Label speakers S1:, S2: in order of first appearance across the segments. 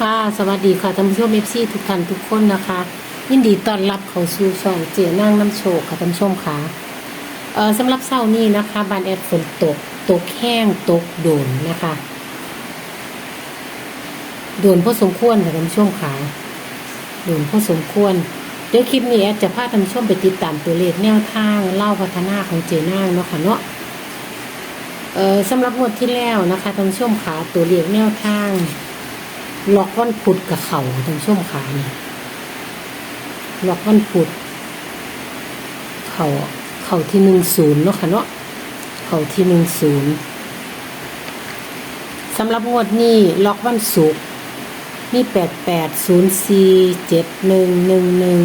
S1: ค่ะ สวัสดีค่ะท่านผู้ชมเอฟซีทุกท่านทุกคนนะคะ ยินดีต้อนรับเข้าสู่ช่องเจนั่งน้ำโชคค่ะท่านผู้ชมค่ะเออสำหรับเช้านี้นะคะบานแอดฝนตกตกแห้งตกโดนนะคะโดนพอสมควรค่ะท่านผู้ชมค่ะโดนพอสมควรเดี๋ยวคลิปนี้แอดจะพาท่านผู้ชมไปติดตามตัวเลขแนวทางเล่าพัฒนาของเจนั่งเนาะค่ะเนาะเออสำหรับงวดที่แล้วนะคะท่านผู้ชมค่ะตัวเลขแนวทาง ล็อกวันพุธกับเขาท่านผู้ชมขาเนี่ยล็อกวันพุธเขาเขาที่หนึ่งศูนย์เนาะค่ะเนาะเขาที่หนึ่งศูนย์สำหรับงวดนี้ล็อกวันศุกร์มีแปดแปดศูนย์สี่เจ็ดหนึ่งหนึ่งหนึ่ง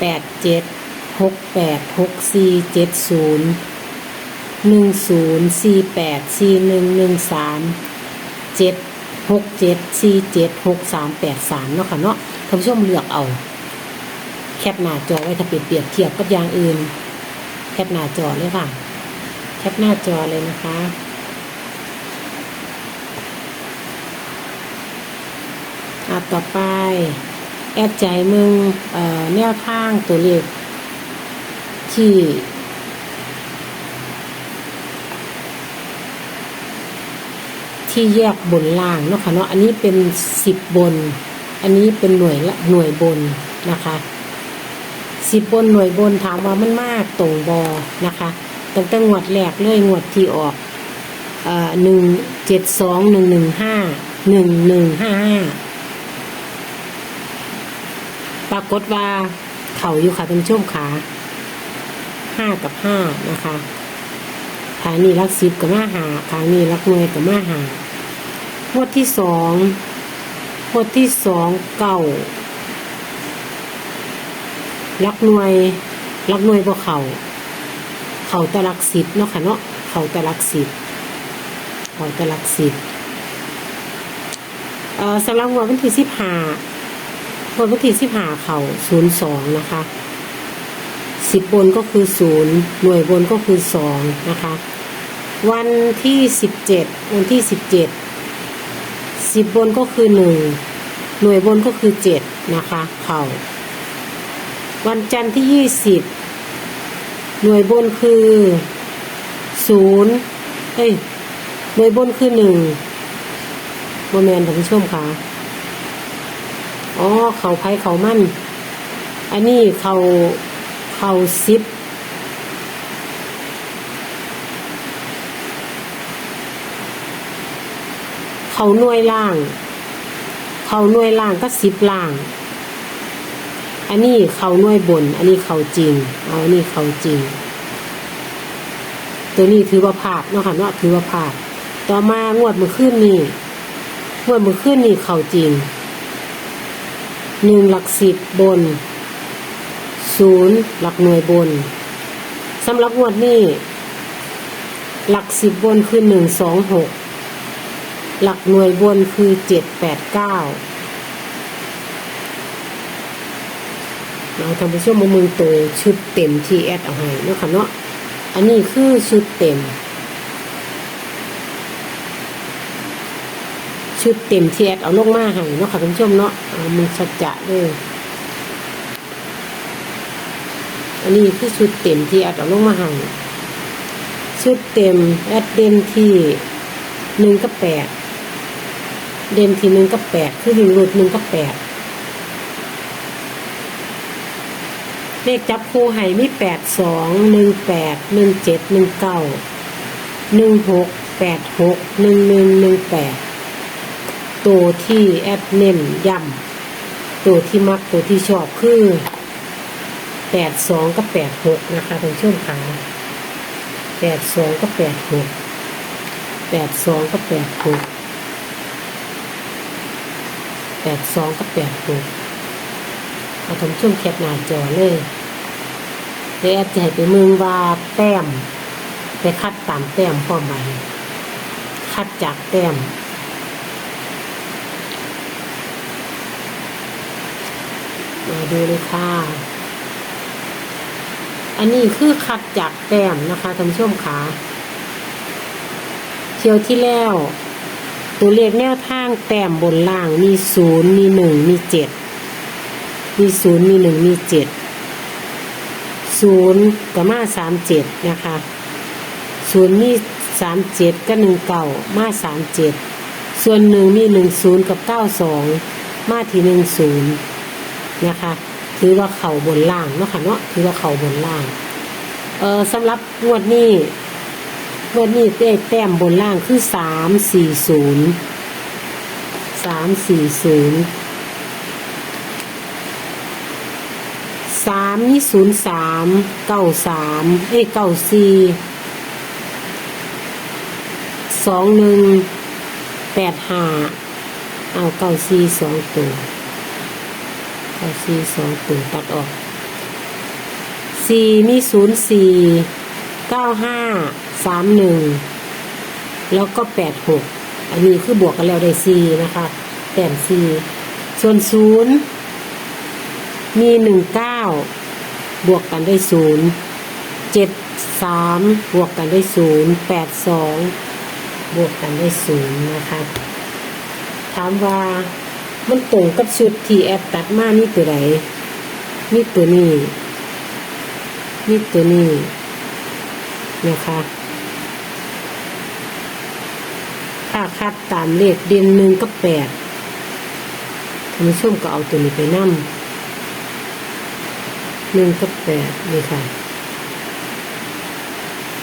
S1: แปดเจ็ดหกแปดหกสี่เจ็ดศูนย์หนึ่งศูนย์สี่แปดสี่หนึ่งหนึ่งสามเจ็ด หกเจ็ดสี่เจ็ดหกสามแปดสามเนาะค่ะเนาะท่านผู้ชมเลือกเอา แคปหน้าจอไว้ถ้าเปรียบเปรียบเทียบกับอย่างอื่น แคปหน้าจอเลยค่ะ แคปหน้าจอเลยนะคะอะต่อไป แอดใจมึงเอ่อแนวทางตัวเลขที่ ที่แยกบนล่างเนาะค่ะเนาะอันนี้เป็นสิบบน อันนี้เป็นหน่วยละหน่วยบนนะคะสิบบนหน่วยบนถามว่ามันมากตรงบอนะคะตั้งแต่งวดแรกเลยงวดที่ออกหนึ่งเจ็ดสองหนึ่งหนึ่งห้าหนึ่งหนึ่งห้าห้าปรากฏว่าเข่าอยู่ค่ะท่านผู้ชมขาห้ากับห้านะคะทางนี้รักสิบกับมาหาทางนี้รักหน่วยกับมาหา งวดที่สองงวดที่สองเก่าลักหน่วยลักหน่วยบ่เขาเขาแตะลักสิบเนาะค่ะเนาะเขาแตะลักสิบเขาแตะลักสิบเอ่อสำหรับวันที่สิบห้าวันที่สิบห้าเขาศูนย์สองนะคะสิบบนก็คือศูนย์หน่วยบนก็คือสองนะคะ วันที่สิบเจ็ดวันที่สิบเจ็ด สิบบนก็คือหนึ่งหน่วยบนก็คือเจ็ดนะคะเขาวันจันทร์ที่ยี่สิบหน่วยบนคือศูนย์เอ้ยหน่วยบนคือหนึ่งโมเมนท่านผู้ชมค่ะอ๋อเขาไพ่เขามั่น อันนี้เขาเขาซิป เขาหน่วยล่าง เขาหน่วยล่างก็สิบล่าง อันนี้เขาหน่วยบน อันนี้เขาจริง เอาอันนี้เขาจริง ตัวนี้ถือว่าผาดเนาะค่ะเนาะถือว่าผาดต่อมางวดมือขึ้นนี่งวดมือขึ้นนี่เขาจริงหนึ่งหลักสิบบนศูนย์หลักหน่วยบนสำหรับงวดนี้ หลักสิบบนคือหนึ่งสองหก หลักหน่วยบนคือเจ็ดแปดเก้าเราทำไปช่วงมือมือโตชุดเต็มที่แอดเอาให้เนาะค่ะเนาะอันนี้คือชุดเต็ม ชุดเต็มที่แอดเอาลงมาให้เนาะค่ะท่านผู้ชมเนาะมือสัจจะเลยอันนี้คือชุดเต็มที่แอดเอาลงมาให้ชุดเต็มแอดเด่นที่หนึ่งกับแปด เด่นทีหนึ่งกับแปดคือหนึ่งหลุดหนึ่งกับแปดเลขจับคู่ให้มีแปดสองหนึ่งแปดหนึ่งเจ็ดหนึ่งเก้าหนึ่งหกแปดหกหนึ่งหนึ่งหนึ่งแปดตัวที่แอดเน้นย้ำตัวที่มักตัวที่ชอบคือแปดสองกับแปดหกนะคะท่านผู้ชมค่ะแปดสองกับแปดหกแปดสองกับแปดหก ดสองกับแปดหกเอาทำช่วงแคปหน้าจอเลยเดี๋ยวแอดจะให้ไปเมืองว่าแต้ม ไปคัดตามแต้มพ่อใหม่คัดจากแต้มมาดูเลยค่ะ อันนี้คือคัดจากแต้มนะคะท่านผู้ชมขาเที่ยวที่แล้ว ตัวเลขแนวทางแต้มบนล่างมีศูนย์มีหนึ่งมีเจ็ดมีศูนย์มีหนึ่งมีเจ็ดศูนย์กับมาสามเจ็ดนะคะศูนย์มีสามเจ็ดก็หนึ่งเก่ามาสามเจ็ดส่วนหนึ่งมีหนึ่งศูนย์กับเก้าสองมาที่หนึ่งศูนย์นะคะถือว่าเข่าบนล่างเนาะค่ะเนาะถือว่าเข่าบนล่างเออสำหรับงวดนี้ วันนี้เลขแต้มบนล่างคือสามสี่ศูนย์สามสี่ศูนย์สามนี่ศูนย์สามเก้าสามเอ้เก้าสี่สองหนึ่งแปดห้าเอาเก้าสี่สองตัวเก้าสี่สองตัวตัดออกสี่มีศูนย์สี่เก้าห้า สามหนึ่งแล้วก็แปดหกอันนี้คือบวกกันแล้วได้สี่นะคะแต้มสี่ส่วนศูนย์มีหนึ่งเก้าบวกกันได้ศูนย์เจ็ดสามบวกกันได้ศูนย์แปดสองบวกกันได้ศูนย์นะคะถามว่ามันตรงกับชุดที่แอปตัดมานี่ตัวไหนนี่ตัวนี้นี่ตัวนี้นะคะ ถ้า คัดตามเลขเด่นหนึ่งกับแปดท่านผู้ชมก็เอาตัวนี้ไปนั่มหนึ่งกับแปดนี่ค่ะ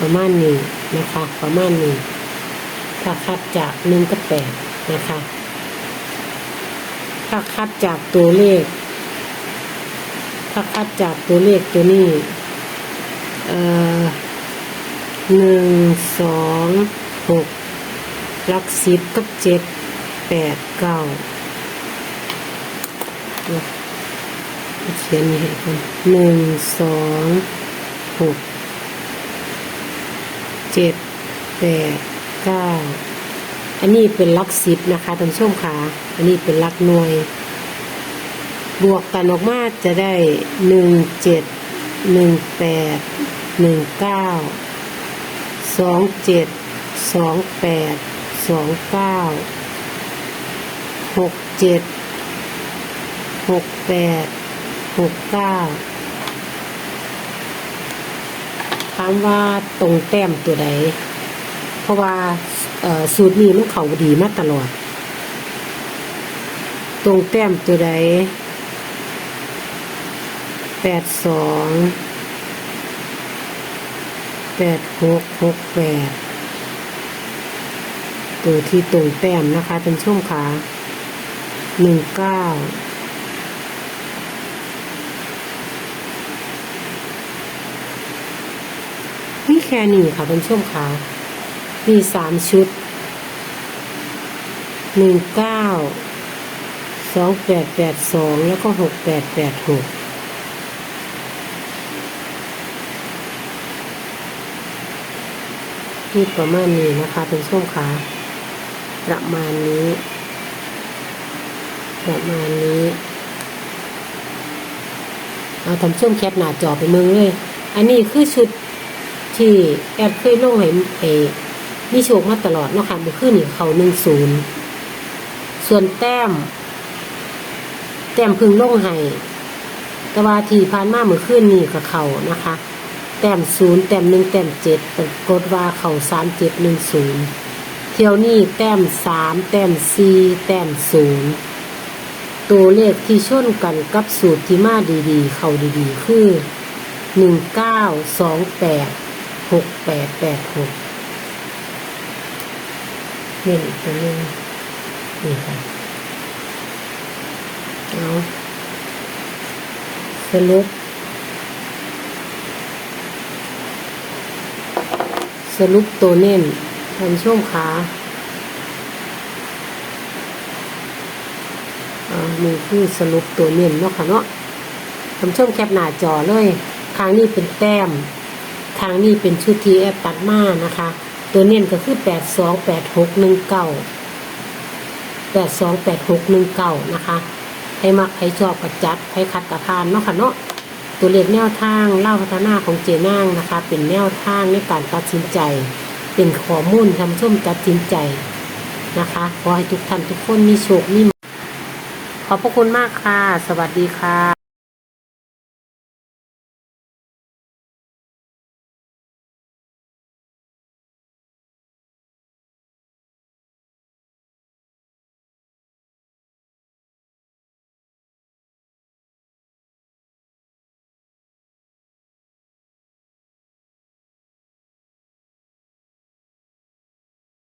S1: ประมาณนี้นะคะ ประมาณนี้ถ้าคัดจากหนึ่งกับแปดนะคะถ้าคัดจากตัวเลขถ้าคัดจากตัวเลขตัวนี้ เอ่อหนึ่งสองหก ลักสิบกับเจ็ดแปดเก้าเขียนนี่ให้คนหนึ่งสองหกเจ็ดแปดเก้าอันนี้เป็นลักสิบนะคะท่านผู้ชมค่ะอันนี้เป็นลักหน่วย บวกกันออกมาจะได้หนึ่งเจ็ดหนึ่งแปดหนึ่งเก้าสองเจ็ดสองแปด สองเก้าหกเจ็ดหกแปดหกเก้าถามว่าตรงแต้มตัวใด เพราะว่าสูตรนี้มันเขาดีมาตลอด ตรงแต้มตัวใดแปดสองแปดหกหกแปด ตัวที่ตรงแต้มนะคะเป็นช่วงขาหนึ่งเก้านี่แค่นี้ค่ะเป็นช่วงขามีสามชุดหนึ่งเก้าสองแปดแปดสองแล้วก็หกแปดแปดหกที่ประมาณนี้นะคะเป็นช่วงขา ประมาณนี้ ประมาณนี้เอาทำช่วงแคปหน้าจอไปเมืองเลย อันนี้คือชุดที่แอดเคยลงให้เอมีโชคมาตลอดเนาะค่ะมื่อคืนนี่เขาหนึ่งศูนย์ส่วนแต้ม แต้มพึงลงให้แต่ว่าที่ผ่านมาเมื่อคืนนี่กับเขานะคะ แต้มศูนย์แต้มหนึ่งแต้มเจ็ดกฏว่าเขาสามเจ็ดหนึ่งศูนย์ เที่ยวนี้แต้มสามแต้มสี่แต้มศูนย์ตัวเลขที่ชนกันกับสูตรที่มาดีๆ เข้าดีๆ คือหนึ่งเก้าสองแปดหกแปดแปดหกนี่อีกตัวหนึงนี่ค่ะเอาสรุปสรุปตัวเน้น ทำช่วงขาอ่านี่คือสรุปตัวเน้นเนาะค่ะเนาะทำช่วงแคปหน้าจอเลยทางนี้เป็นแต้ม ทางนี้เป็นชุดทีแอปตัดมานะคะ ตัวเน้นก็คือแปดสองแปดหกหนึ่งเก้าแปดสองแปดหกหนึ่งเก้านะคะให้มักให้ชอบกับจัดให้คัดกับพานเนาะค่ะเนาะตัวเลขแนวทางเล่าพัฒนาของเจนางนะคะ เป็นแนวทางในการตัดสินใจ เป็นข้อมูลทำส้มตัดสินใจนะคะ ขอให้ทุกท่านทุกคนมีโชคมีขอบพระคุณมากค่ะ สวัสดีค่ะ